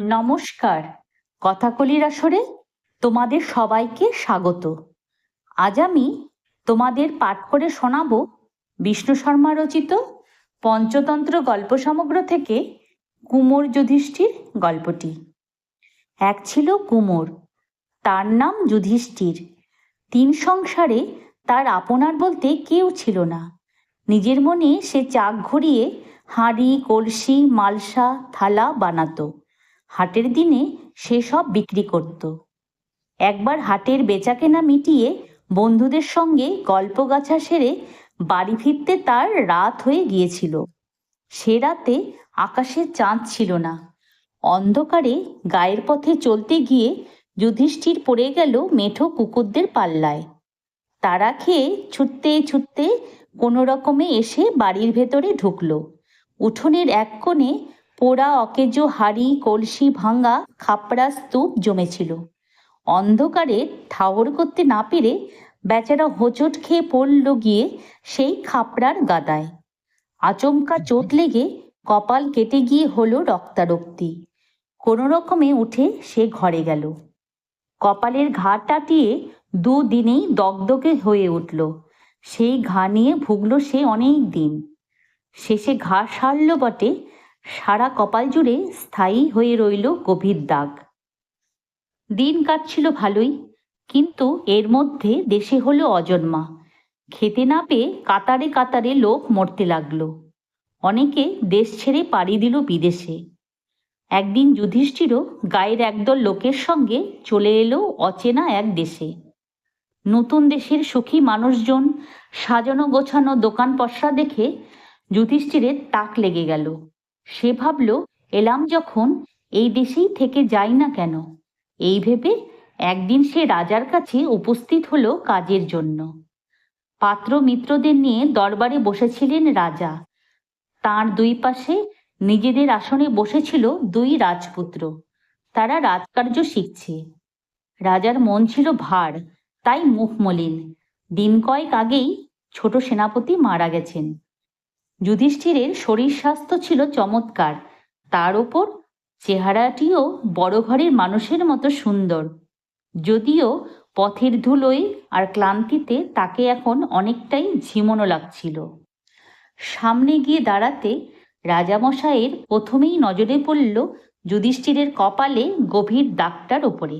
নমস্কার। কথাকলির আসরে তোমাদের সবাইকে স্বাগত। আজ আমি তোমাদের পাঠ করে শোনাব বিষ্ণু শর্মা রচিত পঞ্চতন্ত্র গল্প সমগ্র থেকে কুমোর যুধিষ্ঠির গল্পটি। এক ছিল কুমোর, তার নাম যুধিষ্ঠির। তিন সংসারে তার আপনার বলতে কেউ ছিল না। নিজের মনে সে চাক ঘুরিয়ে হাঁড়ি, কলসি, মালসা, থালা বানাতো। হাটের দিনে সে সব বিক্রি করত। একবার হাটের বেচাকেনা মিটিয়ে বন্ধুদের সঙ্গে গল্পগাছা সেরে বাড়ি ফিরতে তার রাত হয়ে গিয়েছিল। সে রাতে আকাশে চাঁদ ছিল না। অন্ধকারে গায়ের পথে চলতে গিয়ে যুধিষ্ঠির পড়ে গেল মেঠো কুকুরদের পাল্লায়। তারা খেয়ে ছুটতে ছুটতে কোনো রকমে এসে বাড়ির ভেতরে ঢুকলো। উঠোনের এক কোণে পোড়া অকেজো হাড়ি, কলসি ভাঙা, খাপড়া স্তূপ জমেছিল। অন্ধকারে ঠাওর করতে না পেরে বেচারা হোঁচট খেয়ে পড়ল গিয়ে সেই খাপড়ার গাদায়। আচমকা চোট লেগে কপাল কেটে গিয়ে হলো রক্তারক্তি। কোনো রকমে উঠে সে ঘরে গেল। কপালের ঘা টাটিয়ে দুদিনেই দগদগে হয়ে উঠল। সেই ঘা নিয়ে ভুগল সে অনেক দিন। শেষে ঘা সারল বটে সারা কপাল জুড়ে স্থায়ী হয়ে রইল গভীর দাগ। দিন কাটছিল ভালোই, কিন্তু এর মধ্যে দেশে হলো অজন্মা। খেতে না পেয়ে কাতারে কাতারে লোক মরতে লাগল। অনেকে দেশ ছেড়ে পাড়ি দিল বিদেশে। একদিন যুধিষ্ঠিরও গায়ের একদল লোকের সঙ্গে চলে এলো অচেনা এক দেশে। নতুন দেশের সুখী মানুষজন, সাজানো গোছানো দোকান পসরা দেখে যুধিষ্ঠিরের তাক লেগে গেল। সে ভাবল, এলাম যখন, এই দেশেই থেকে যাই না কেন? এই ভেবে একদিন সে রাজার কাছে উপস্থিত হলো কাজের জন্য। পাত্র মিত্রদের নিয়ে দরবারে বসেছিলেন রাজা। তার দুই পাশে নিজেদের আসনে বসেছিল দুই রাজপুত্র। তারা রাজকার্য শিখছে। রাজার মন ছিল ভার, তাই মুখ মলিন। দিন কয়েক আগেই ছোট সেনাপতি মারা গেছেন। যুধিষ্ঠিরের শরীর স্বাস্থ্য ছিল চমৎকার। তার ওপর চেহারাটিও বড় ঘরের মানুষের মতো সুন্দর। যদিও পথের ধুলোয় আর ক্লান্তিতে তাকে এখন অনেকটাই ঝিমনো লাগছিল। সামনে গিয়ে দাঁড়াতে রাজামশাইয়ের প্রথমেই নজরে পড়ল যুধিষ্ঠিরের কপালে গভীর দাগটার ওপরে।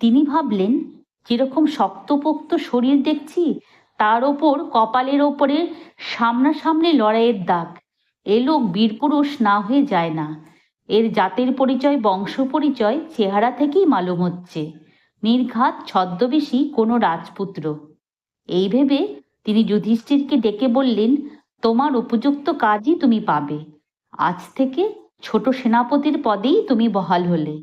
তিনি ভাবলেন যেরকম শক্তপোক্ত শরীর দেখছি তার ওপর কপালের ওপরে সামনাসামনি লড়াইয়ের দাগ। এ লোক বীরপুরুষ না হয়ে যায় না। এর জাতের পরিচয়, বংশ পরিচয়, চেহারা থেকেই মালুম হচ্ছে। নির্ঘাত ছদ্মবেশী কোনো রাজপুত্র। এই ভেবে তিনি যুধিষ্ঠিরকে ডেকে বললেন, তোমার উপযুক্ত কাজই তুমি পাবে। আজ থেকে ছোট সেনাপতির পদেই তুমি বহাল হলে।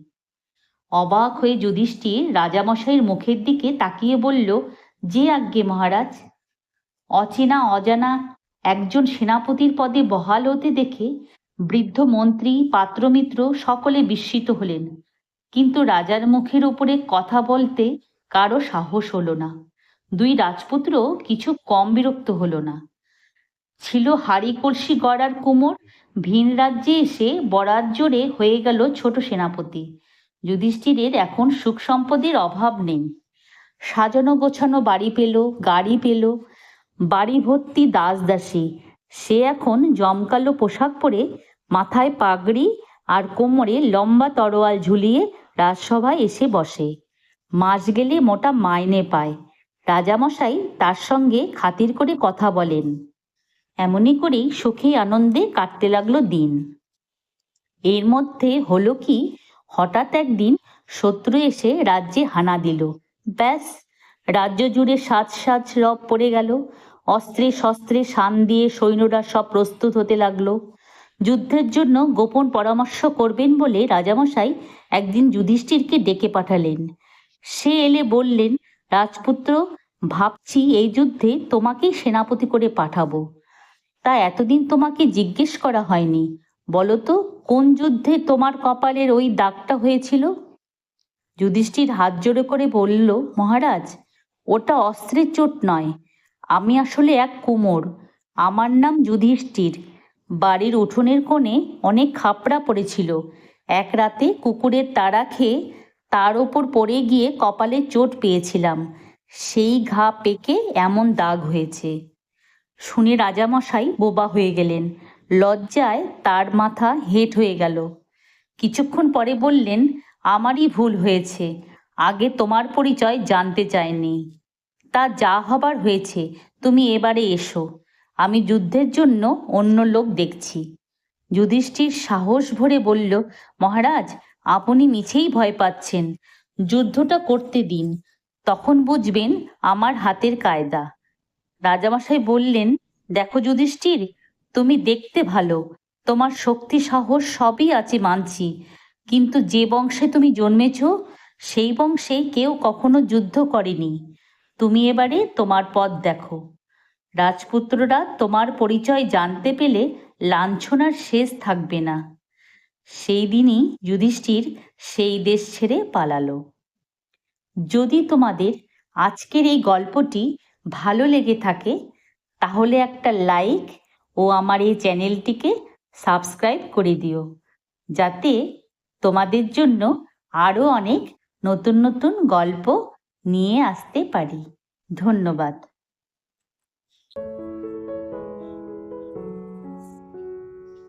অবাক হয়ে যুধিষ্ঠির রাজামশাইয়ের মুখের দিকে তাকিয়ে বলল যে আজ্ঞে মহারাজ। অচেনা অজানা একজন সেনাপতির পদে বহাল হতে দেখে বৃদ্ধ মন্ত্রী, পাত্রমিত্র সকলে বিস্মিত হলেন। কিন্তু রাজার মুখের উপরে কথা বলতে কারও সাহস হলো না। দুই রাজপুত্র কিছু কম বিরক্ত হলো না। ছিল হাড়ি কলসি গড়ার কুমোর, ভিন রাজ্যে এসে বরাত জোরে হয়ে গেল ছোট সেনাপতি। যুধিষ্ঠিরের এখন সুখ সম্পদের অভাব নেই। সাজানো গোছানো বাড়ি পেল, গাড়ি পেল। বাড়ি ভর্তি দাস দাসী। সে এখন জমকালো পোশাক পরে মাথায় পাগড়ি আর কোমরে লম্বা তরোয়াল ঝুলিয়ে রাজসভায় এসে বসে। মাস গেলে মোটা মাইনে পায়। রাজামশাই তার সঙ্গে খাতির করে কথা বলেন। এমনই করেই সুখে আনন্দে কাটতে লাগল দিন। এর মধ্যে হলো কি, হঠাৎ একদিন শত্রু এসে রাজ্যে হানা দিল। ব্যাস, রাজ্য জুড়ে সাজ সাজ রব পড়ে গেল। অস্ত্রে শস্ত্রে শান দিয়ে সৈন্যরা সব প্রস্তুত হতে লাগল। যুদ্ধের জন্য গোপন পরামর্শ করবেন বলে রাজামশাই একদিন যুধিষ্ঠিরকে ডেকে পাঠালেন। সে এলে বললেন, রাজপুত্র, ভাবছি এই যুদ্ধে তোমাকেই সেনাপতি করে পাঠাবো। তা এতদিন তোমাকে জিজ্ঞেস করা হয়নি। বলো তো, কোন যুদ্ধে তোমার কপালের ওই দাগটা হয়েছিল? যুধিষ্ঠির হাত জোড়ে করে বলল, মহারাজ, ওটা অস্ত্রের চোট নয়। আমি আসলে এক কুমোর। আমার নাম যুধিষ্ঠির। বাড়ির উঠোনের কোণে অনেক খাপড়া পড়েছিল। এক রাতে কুকুরের তাড়া খেয়ে তার ওপর পড়ে গিয়ে কপালে চোট পেয়েছিলাম। সেই ঘা পেকে এমন দাগ হয়েছে। শুনে রাজামশাই বোবা হয়ে গেলেন। লজ্জায় তার মাথা হেঁট হয়ে গেল। কিছুক্ষণ পরে বললেন আমারই ভুল হয়েছে। আগে তোমার পরিচয় জানতে চাইনি। তা যা হবার হয়েছে, তুমি এবারে এসো। আমি যুদ্ধের জন্য অন্য লোক দেখছি। যুধিষ্ঠির সাহস ভরে বলল, মহারাজ, আপনি মিছেই ভয় পাচ্ছেন। যুদ্ধটা করতে দিন। তখন বুঝবেন আমার হাতের কায়দা। রাজামশাই বললেন, দেখো যুধিষ্ঠির, তুমি দেখতে ভালো। তোমার শক্তি সাহস সবই আছে মানছি। কিন্তু যে বংশে তুমি জন্মেছ, সেই বংশে কেউ কখনো যুদ্ধ করেনি। তুমি এবারে তোমার পথ দেখো। রাজপুত্ররা তোমার পরিচয় জানতে পেলে লাঞ্ছনার শেষ থাকবে না। সেই দিনই যুধিষ্ঠির সেই দেশ ছেড়ে পালালো। যদি তোমাদের আজকের এই গল্পটি ভালো লেগে থাকে, তাহলে একটা লাইক ও আমার এই চ্যানেলটিকে সাবস্ক্রাইব করে দিও। যাতে তোমাদের জন্য আরও অনেক নতুন নতুন গল্প নিয়ে আসতে পারি। ধন্যবাদ।